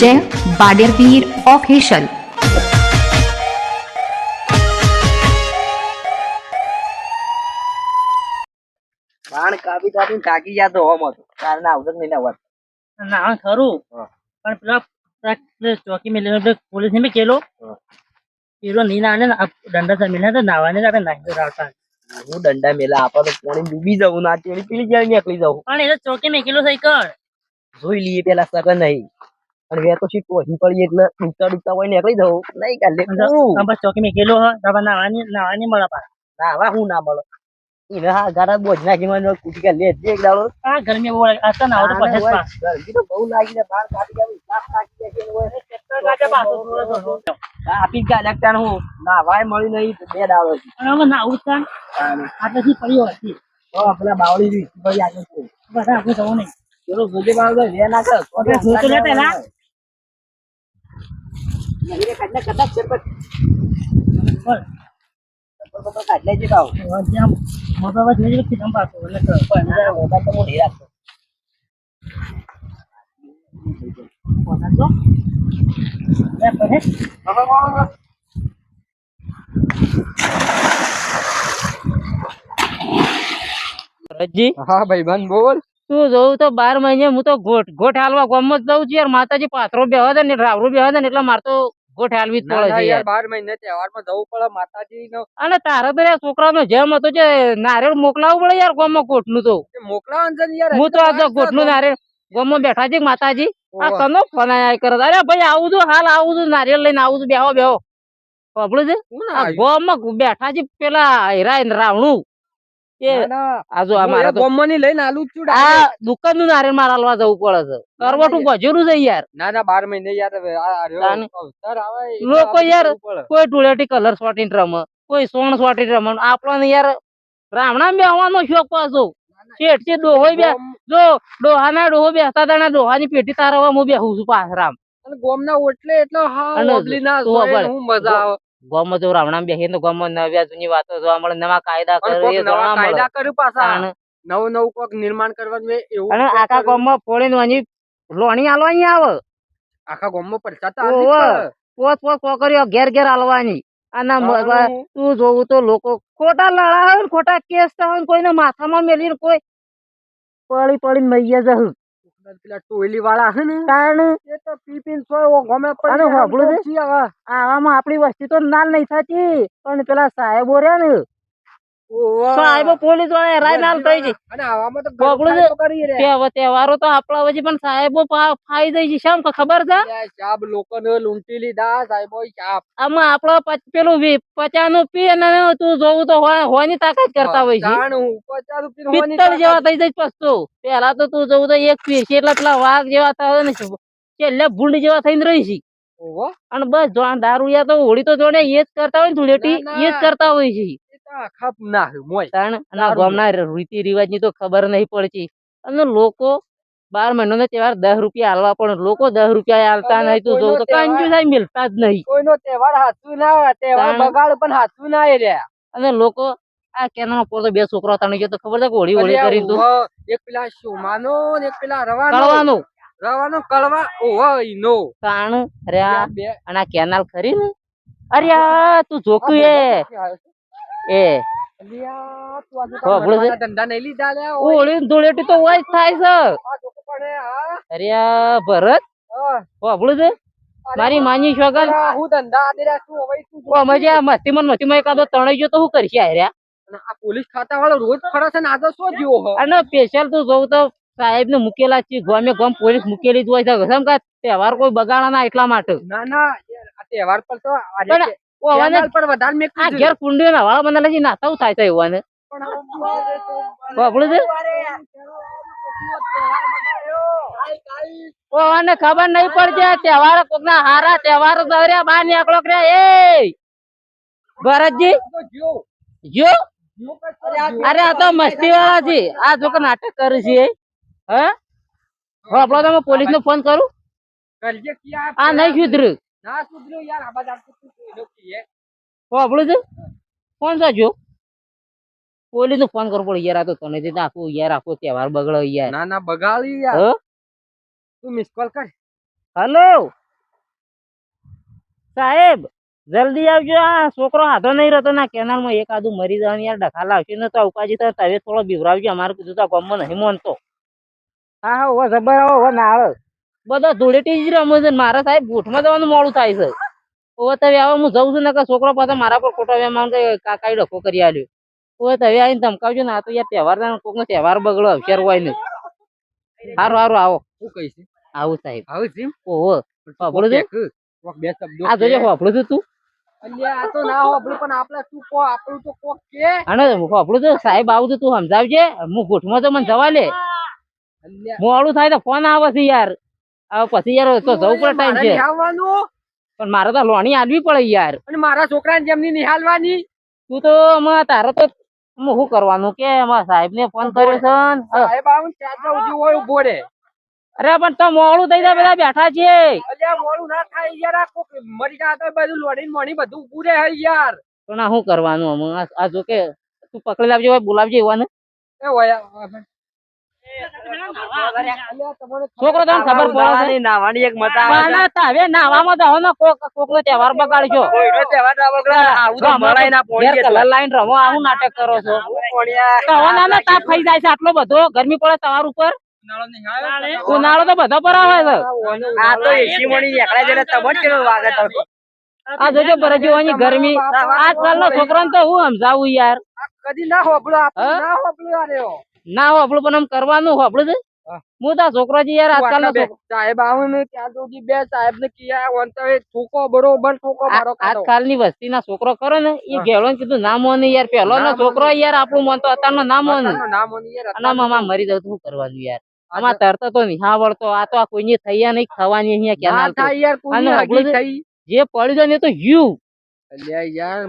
જય બાડેરવીર ઓફિશિયલ બાણ કાપી કાપી થાકી જતો હોમ હતો. કારણ આવતો જ નહીં ને અવાજ ના ખરું. પણ પેલા ચોકી મેલે પોલીસ ને બી કેલો. પેલો નહીં ના દંડા જમીને નાવાને જ આપણે નાખી આવતા હું દંડા મેલા આપા તો પાણી ડૂબી જવું ના તેડી પીલી જાય નીકળી જવું પણ એ તો ચોકી મેકેલો સાયકલ જોઈ લઈએ પેલા સગન નહીં. પણ વે તો શીટ ઓહી પડી એટલે ડૂબતા ડૂબતા હોય નીકળી જવું નહીં કાલે હું. બસ ચોકી મેકેલો હ તો નાવાની નાવાની મળે પા ના આવા હું ના મળે. એને હા ગારા બોજ નાખી મને કુટી કે લે દે એક દાડો. આ ગરમી બહુ આ તો નાવો તો પછી પા ગરમી તો બહુ લાગી ને બહાર કાઢી આવી સાફ નાખી દે કે હોય. ગાડે પાછું થોડો થોડો. આપી ગયા ગાડ્યા હું. ના વાય મળી નહીં બે દાડો છે અને હવે નાવું જ આ પછી પડ્યો હતી તો પેલા બાવળી ની ભાઈ આગળ છે. બસ આપણે જવું નહીં. પેલો ગોજે બાવળો રે ના કર. તો જોતો લે પેલા નહીં કાઢને કદાચ છે પણ બોલ. તો તો કાઢ લેજે કાવ જ્યાં મોટો અવાજ નહીં કે ખીધમ પાછો. એટલે પણ ના તો હું નહીં પોતા જો. લે પછી. ભરતજી હા ભાઈ બંધ બોલ. તું જોઉં તો બાર મહિને હું તો ગોઠ ગોઠ હાલવા ગામમાં જ જાઉં છું યાર. માતાજી પાથરો બેહવા દે ને રાવરું બેહવા દે ને એટલે મારે તો ગોઠ હાલવી જ પડે છે યાર બાર મહિને તહેવારમાં જવું પડે. માતાજી નો અને તારે તો યાર છોકરાનો જેમ હતો જે નારિયેળ મોકલાવું પડે યાર ગામમાં ગોઠનું તો. મોકલાવાનું છે યાર હું તો આ ગોઠ ગોઠનું નારિયેળ ગામમાં બેઠા છે માતાજી. આ. કનો ફોન આયા કરે અરે ભાઈ આવું છું હાલ આવું છું નારિયેલ લઈને આવું છું બેહો બેહો. પબળું છે? આ બેઠા છે પેલા હીરા રાવણું. એ આ જો આ મારા તો ગોમની લઈને આલુ છું આ દુકાનનું નારિયેળ મારા જવું પડે છે. કરવટું ગજેરું છે યાર. ના ના મહિને યાર તાને. આવે લોકો કોઈ ધૂળેટી કલર સોટીને રમે કોઈ સોણ સોટીને રમે. આપણને યાર રામણા બેહવાનો શોખ પાછો. શેઠ છે ડોહો બે ગોમ- જો ડોહાના ડોહો બેસતા હતા ડોહાની પેટી તારવા હું બેહું છું પાસરામ અને ગોમના ઓટલે એટલે હા ઓબલી ના તું. હું મજા આવે. ગામમાં જો રામણા બેહીને તો ગામમાં નવ્યા જૂની વાતો જોવા મળે નવા કાયદા કરે નવા કાયદા કર્યું પાછા. નવું નવું કોક નિર્માણ કરવાનું એવું અને આખા ગામમાં ફોડીને વળી લોણી આલવાની આવે. આખા ગામમાં તો. પોત પોત છોકરીઓ ઘેર ઘેર આલવાની. મ- તું જોવું તો લોકો ખોટા લડા હોય ખોટા કેસ હોય કોઈને માથામાં મેલી કોઈ પડી પડીને મૈયા જહું પેલા ટોયલી વાળા છે ને કારણ એ તો પીપીન સો ગમે પડી છી. આવામાં આપણી વસ્તી તો નાલ નહીં થતી પણ પેલા સાહેબો રહ્યા ને. સાહેબો પોલીસવાળા હેરાન થઈ છે. તહેવારો તો આપણા વચ્ચે પણ સાહેબો ફાઈ જાય છે. શેમ ખબર છે? ત્યાં શાબ લોકોને લૂંટી લીધા સાહેબો આમાં આપડે પેલું પચાનું પી અને તું જોવું તો હોવાની તાકાત કરતા હોય છે. પિત્તળ જેવા થઈ જાય પસ્તો. પેલા તો તું જોવું તો એક પી છે એટલે પેલા વાઘ જેવા થાય ને છેલ્લે ભૂંડ જેવા થઈને રહી છે. અને બસ દારૂ યા તો હોળી તો જોડે એ જ કરતા હોય ને ધૂળેટી એ જ કરતા હોય છે. એ ના મોય કારણ અને ગામના રીતિ રિવાજની તો ખબર નહીં પડતી. અને લોકો બાર મહિનો નો તહેવાર દસ રૂપિયા હાલવા પણ લોકો દસ રૂપિયા હાલતા નહીં તું જોવું તો મિલતા જ નહીં. કોઈનો તહેવાર હાથું ના તહેવાર બગાડ પણ હાથું ના રહ્યા અને લોકો આ કેનો પોતે બે છોકરા તણી ગયો તો ખબર છે હોળી હોળી કરી તું? એક પેલા શુમાનો ને એક પેલા રવાનો. કરવાનું રવાનો કળવા ઓહો ઈનો. કાણ રે અને આ કેનાલ ખરી ને? અરે આ તું જોકું એ એ ધૂળેટી તો હોય થાય છે આ? અરે ભરત. છે મારી માની શોગન હું ધંધા આદે રહ્યા છું, હવે તું જો. અમે જે આ મસ્તીમાં ને એકાદો તણાઈ ગયો તો શું કરશે આર્યા આ પોલીસ ખાતા વાળો રોજ ફરે છે ને આજે શું જેવો હો? અને સ્પેશિયલ તું જોઉં તો સાહેબ ને મૂકેલા છે ગમે ગમ પોલીસ મૂકેલી જ હોય છે તહેવાર કોઈ બગાડા ના એટલા માટે ના ના તહેવાર પર તો આજે પણ વધારે મેં આ ઘેર ના વાળા મને લાગી નાતા થાય છે એવું ને છે? ઓ ખબર નહીં પડતી આ તહેવાર કોક ના હારા તહેવાર દર્યા બાર નીકળો કે એ ભરતજી? જો, અરે આ તો મસ્તી વાળા છે. આ જો કે નાટક કરે છે હે? આપડે તો પોલીસ નો ફોન કરું. આ નહીં સુધર્યું ના સુધર્યું યાર આ બધા. આપણું છે કોણ કરજો પોલીસનું ફોન કરવો પડે યાર આ તો તને તે આખું યાર આખો તહેવાર બગડો યાર. ના ના બગાડી યાર. તું મિસ કોલ કર. હેલો સાહેબ જલ્દી આવજો આ છોકરો હાથો નહીં રહેતો ના કેનાલમાં એક આદુ મરી જવાનું યાર ડખા લાવશે ને તો ઉપાજી તો તવે થોડો બીવરાવજો અમારે કીધું તો ગમમાં નહીં માનતો. હા હા ઓ જબર આવો ના આવે બધા ધૂળેટી જ રમે છે મારા સાહેબ ગોઠમાં જવાનું મોડું થાય છે. હવે તમે આવો હું જઉં છું ને કે છોકરો પાછા મારા પર ખોટો વેમાન કે કાકા ડખો કરી આલ્યો. હવે તમે આવીને ધમકાવજો ને આ તો યાર તહેવાર કોઈક નો તહેવાર બગડો અવસર હોય ને. સારું સારું આવો. શું કહીશ આવું સાહેબ. આવું છે ઓહો સાંભળું છે? બે શબ્દો આ જોજે કે. છે તું? આ તો ના હોબળું પણ આપણે તું કો આપણું તો કોક કે? અને હોપડું તો સાહેબ આવું તો તું સમજાવજે. હું ગોઠમાં તો મને જવા લે મોડું થાય તો ફોન આવે છે યાર. હવે પછી યાર તો જવું પડે ટાઈમ છે. પણ મારે તો લોણી આલવી પડે યાર. અને મારા છોકરાને જેમની નિહાલવાની તું તો હમણાં તારે તો હું શું કરવાનું કે? અમારા સાહેબ ને ફોન કર્યો છે સાહેબ આવું ચાર હોય ઊભો રે અરે પણ તો મોડું થઈ જાય બધા બેઠા છે. અલ્યા મોડું ના થાય યાર આ કોક મરી જાય તો બધું લોડીને મોણી બધું ઉભું રહે યાર. પણ આ શું કરવાનું હમણાં? આ- જો કે તું પકડી લાવજે બોલાવજે એવાને. એ હોય છોકરો તને ખબર પડે નાવાની એક મજા આવે બાના તાવે નાવામાં તો હવે ને કોક કોક નો તહેવાર બગાડશો કોઈનો તહેવાર ના બગાડ આવું તો ના પોણી કલર લાઈન રમો આવું નાટક કરો છો. આવું પોણીયા. ના તાપ ખાઈ જાય છે આટલો બધો. ગરમી પડે તમાર ઉપર. ઉનાળો તો બધો પર આવે છે. આ તો એસી મણી નીકળે જેને તમને કેવો વાગે તો. આ જોજો બરજીવાની ગરમી. આજકાલ નો છોકરો તો હું સમજાવું યાર. કદી ના હોબળો ના હોબળો આ રહ્યો. ના હો આપણું પણ આમ કરવાનું હોપડું છે હું. તા આ છોકરો છે યાર આજકાલ સાહેબ આવે ને ત્યાં સુધી બે સાહેબ ને કિયા વંતો થૂકો બરોબર થૂકો મારો આજકાલની વસ્તી ના છોકરો કરે ને એ ગેળો ને કીધું નામો મોને યાર પેલો નો છોકરો યાર આપણું મન તો અત્યારનો ના મોને. નામ ઓની યાર અને આમાં મરી જાવ શું કરવાનું યાર? આમાં તરતો તો નહીં વળતો આ તો આ કોઈની થયા નહીં થવાની અહીંયા ક્યાં કેનાલ થાય યાર થઈ? જે પડ્યું છે ને તો યુ. અલ્યા યાર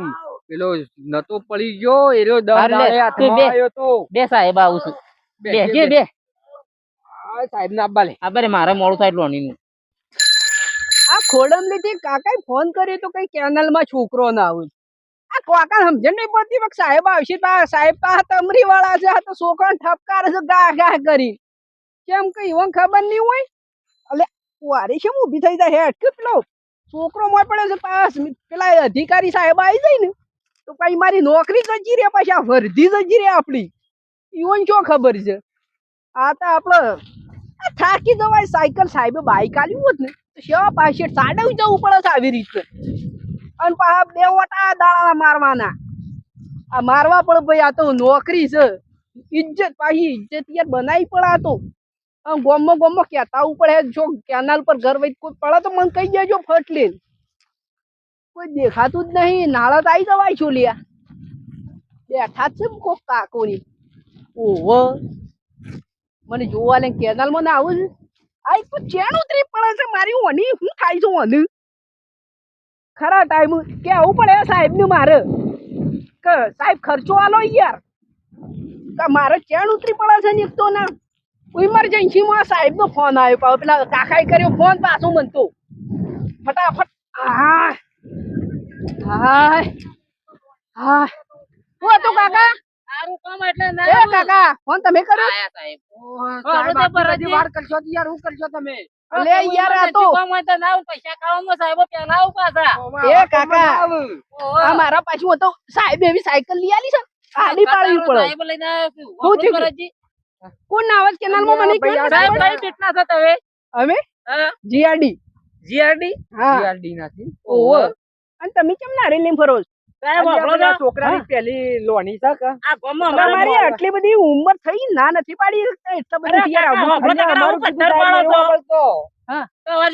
પેલો નતો પડી ગયો એરો દસ હાર દાડે હાથમાં આવ્યો તો. બે સાહેબ આવું છું. બે, જે બે. આ સાહેબ ના આબ્બા લે આ બરે મારે મોડું થાય લોણી નું આ ખોડમથી કાકાએ ફોન કર્યો તો કઈ કેનલમાં છોકરો ના આવે. આ કાકા સમજણ નહીં પડતી વખત સાહેબ આવશે તો આ સાહેબ પા તમરી વાળા છે આ તો છોકરા ઠપકાર છે ગા ગા કરી. કેમ કઈ એવું ખબર નહીં હોય? એટલે વારી છે ઊભી થઈ જાય હેઠ કે પેલો? છોકરો મોય પડે છે પાસ. પેલા અધિકારી સાહેબ આવી જાય ને. તો પછી મારી નોકરી જજી રે પછી આ વર્ધી જજી રે આપણી. ઈવન શું ખબર છે? આ તો આપણે થાકી જવાય સાયકલ સાહેબે બાઇક આલ્યું હોત ને, તો શેવા પાસે સાડવ જવું પડે છે આવી રીતે. અને પાછા બે વટા દાડા મારવાના. આ મારવા પડે ભાઈ આ તો નોકરી છે. ઇજ્જત પાછી ઇજ્જત યાર બનાવી પડે તો. આમ ગોમમાં ગોમમાં કહેતા ઉપર હે, જો કેનાલ પર ઘર વઈ કોઈ પડે તો મને કહી દેજો ફટ લે કોઈ દેખાતું જ નહીં. નાળા તો આવી જવાય છો લ્યા. બેઠા છે કોક કાકોની ઓહો. મને જોવા લે કેનાલમાં ના આવું છે આ એક ચેન ઉતરી પડે છે. મારી ઓની હું ખાઈ છું ઓની? ખરા ટાઈમ કે આવું પડે સાહેબ ને મારે? કે સાહેબ ખર્ચો આલો યાર. કે મારે ચેન ઉતરી પડે છે ને એક તો ના. ઇમરજન્સી માં સાહેબ નો ફોન આવ્યો. પેલા કાકાએ કર્યો ફોન પાછો મનતો ફટાફટ. હા હા હાય. હું હતું કાકા? સારું કામ એટલે એ કાકા ફોન તમે કર્યો? આયા સાહેબ. સાહેબ તો આટલી વાર કરશો તો યાર હું કરશો તમે? લે યાર આ તો. કામ હોય તો ના પૈસા કાવામાં સાહેબ પેલા આવ પાછા. એ કાકા. આ મારા પાછું હતો. સાહેબ એવી સાયકલ લઈ આલી છે. આલી પાડવી પડે. સાહેબ લઈને આવ્યો છું. શું વાપરું થયું? કોણ નાવત કેનાલમાં મને ભાઈ, કહો સાહેબ કઈ રીતના છો તમે? અમે? જીઆરડી. જીઆરડી? હા. જીઆરડી નાથી. ઓહો. અને તમે કેમ નારી લઈને ફરો? છોકરાની પેલી તમારી આટલી બધી ઉંમર થઈ ના નથી પાડી એટલા બધા કાકા,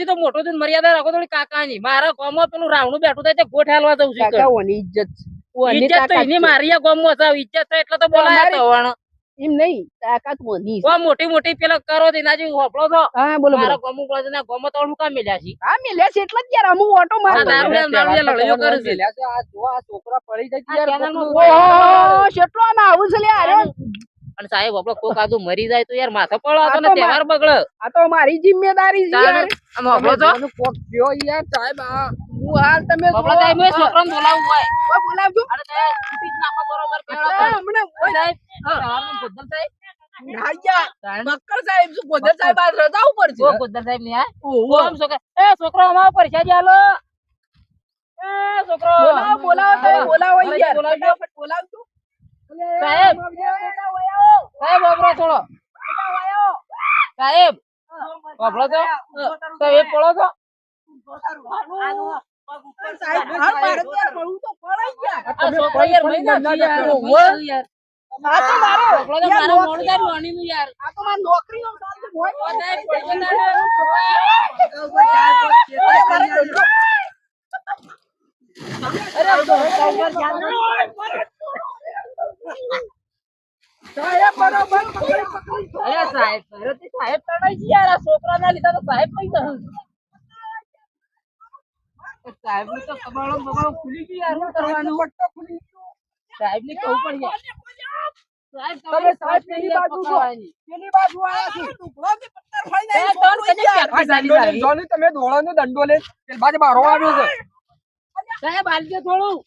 તો મોટો થઈને મર્યાદા રાખો થોડી કાકાની. મારા ગામમાં પેલું રાવણું બેઠું થાય તે ગોઠ હાલવા જવું છે કાકા ઓની ઇજ્જત ઓની એની મારી ગામમાં છે ઇજ્જત એટલે તો બોલાયા તો. એમ નહીં તાકાત ઓની. ઓ મોટી મોટી પેલા કરો તો એના જેવી હોપળો તો હા બોલો મારા ગામમાં પડે ના ગમો તો હું કામ મેલ્યા છે હા મેલ્યા છે એટલે જ યાર અમુક ઓટો માર મારતો દારૂ દારૂ લે, કરે છે. આ જો આ છોકરા પડી જાય યાર ઓ કેટલો આમાં આવું છે યાર અને સાહેબ આપડે કોક આદુ મરી જાય તો યાર માથે પડો તો ને તહેવાર બગડે. આ તો મારી જિમ્મેદારી છે યાર. આમ હોપળો તો કોક થયો યાર સાહેબ આ હું હાલ તમે બાપલા સાહેબ મેં છોકરાને બોલાવવું હોય. કોઈ બોલાવજો. અરે સાહેબ છૂટી નાખો બરોબર પેલો અરે, હમણાં સાહેબ સવારનું ગોધન સાહેબ. ના યાર સાહેબ શું ગોધર સાહેબ આ રજા ઉપર છે? ઓ ગોધન સાહેબની આ આમ છોકરા એ છોકરો અમારા આલો એ છોકરો બોલાવો બોલાવો તમે બોલાવો યાર. બોલાવજો. બોલાવજો. સાહેબ. સાહેબ વાપરો થોડો. સાહેબ. વાપરો તો. સાહેબ પડો તો સાહેબ હાલ મારે તો યાર મળવું તો પડે જ યાર. આ છોકરો યાર મહિને યાર યાર. આ તો મારો છોકરો યાર, મારો નોકરી- મોડું નું યાર. આ તો મારી નોકરીનો સાથ હોય. ઓ સાહેબ પડી ગયો અરે, મારે ધંધો- સાહેબ બરોબર પકડી પકડી. અરે સાહેબ સાહેબ તણાઈ છે યાર. આ છોકરાના લીધે તો સાહેબ સાહેબની તો કબાળો બબાળો ખુલી ગઈ યાર. કરવાનું? પટ્ટો ખુલી ગયો. સાહેબ ને કહું પણ સાહેબ તમે સાહેબ પેલી બાજુ છો. પેલી બાજુ આયા છે. જોની તમે દંડો લે. બાજુ મારો આવ્યો છે. સાહેબ હાલજો થોડું.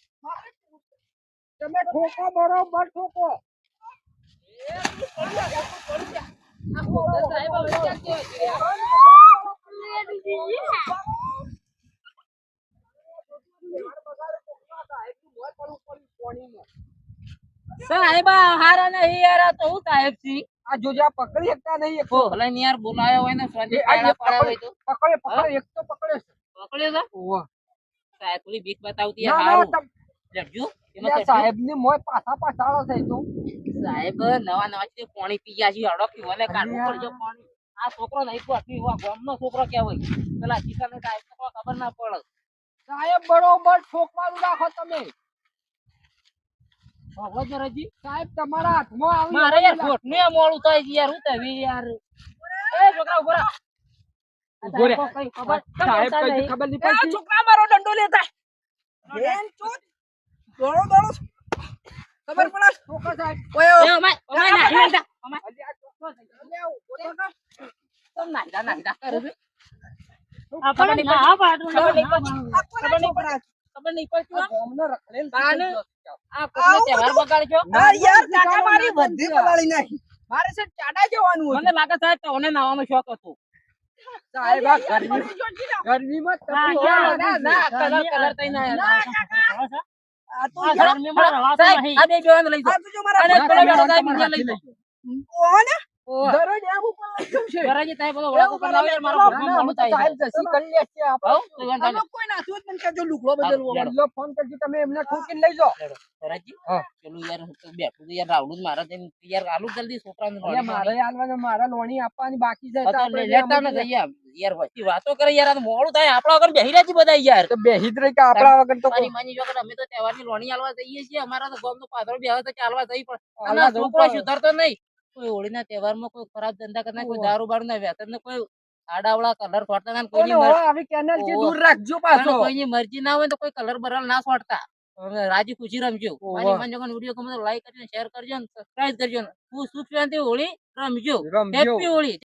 તમે ઠોકો બરોબર ઠોકો. સાહેબ હવે ક્યાં? સાહેબ હારા નહીં યાર આ તો હું સાહેબ છી આ જોજે આ પકડી શકતા નહીં એક ભલે ને યાર બોલાયો હોય ને સ્વાદી એ આ પાડ્યા એક પાડ્યા હોય તો. પકડે પકડે એક તો પકડે પકડ્યો છે ઓવા સાહેબ થોડી બીક બતાવતી ના હારું. લડજો એમાં તમ કરજો. સાહેબની મોય પાછા પાછાળો થઈ તો. સાહેબ નવા નવા છે પાણી પી ગયા છે અડો પીવો ને કાઢવું પડજો પાણી. આ છોકરો નહીં તો આટલી વા ગામનો છોકરો કહેવાય પેલા ચિકન સાહેબ ખબર ના પડે. સાહેબ બરોબર ઠોકવાનું રાખો તમે. સાહેબ તમારા હાથમાં આવી મારે યાર થાય છે યાર હું યાર. એ છોકરા ઊભો રહો. આ ઊભો રહે. સાહેબ કોઈ ખબર? નહીં. પડતી? આ કોકનો તહેવાર બગાડજો. યાર કાકા મારી બધી નાખી. મારે છે ચાડા જવાનું હતું. મને લાગે સાહેબ નાવાનો શોખ હતો. સાહેબ આ ગરમી ગરમીમાં ના, ના, ના, ના, કલર કલર તઈ ના આ તો આ યાર ગરમીમાં આ બે જોવાનું લઈ જાઓ. તો જો મારા અને ભગવાન પેલો મારા બેઠો સાહેબ તમારા બીજા લઈ જાઓ. ઓને ઓહ. દરરોજ એમ ઉપર લખ્યું છે? મારો ના. સાહેબ જસી કરી લે છે. કોઈ બદલવો. ફોન કરજો તમે એમને ઠોકીને લઈ જાઓ? હા. પેલું યાર તો બેઠું તો યાર જ મારે તેમ યાર આલુ જલ્દી છોકરાને લોણી મારે હાલવાને મારે લોણી આપવાની બાકી છે તો તો આપણે લેતા બે જઈએ યાર વચ્ચે વાતો કરે યાર આ મોડું થાય આપણા વગર બેહી રહ્યા છે બધા યાર. તો બેહી જ રહી કે આપણા વગર તો મારી માની વગર અમે તો તહેવારની લોણી આલવા જઈએ છીએ અમારા તો ગામનો પાછળ બેહે તો ચાલવા જઈ પણ છોકરો સુધરતો નહીં. કોઈ હોળીના તહેવારમાં કોઈ ખરાબ ધંધા કરનાર કોઈ. દારૂ બારૂ ના વ્યસન ને કોઈ આડાવડા કલર ફોડતા ના કોઈની કેનાલથી. દૂર રાખજો પાછો કોઈની મરજી ના હોય તો કોઈ કલર બરલ ના ફોડતા રાજી ખુશી રમજો. મારી માન વીડિયો ગમે તો લાઈક કરીને શેર કરજો ને સબસ્ક્રાઇબ કરજો ને હું સુખ શાંતિ હોળી રમજો હેપી હોળી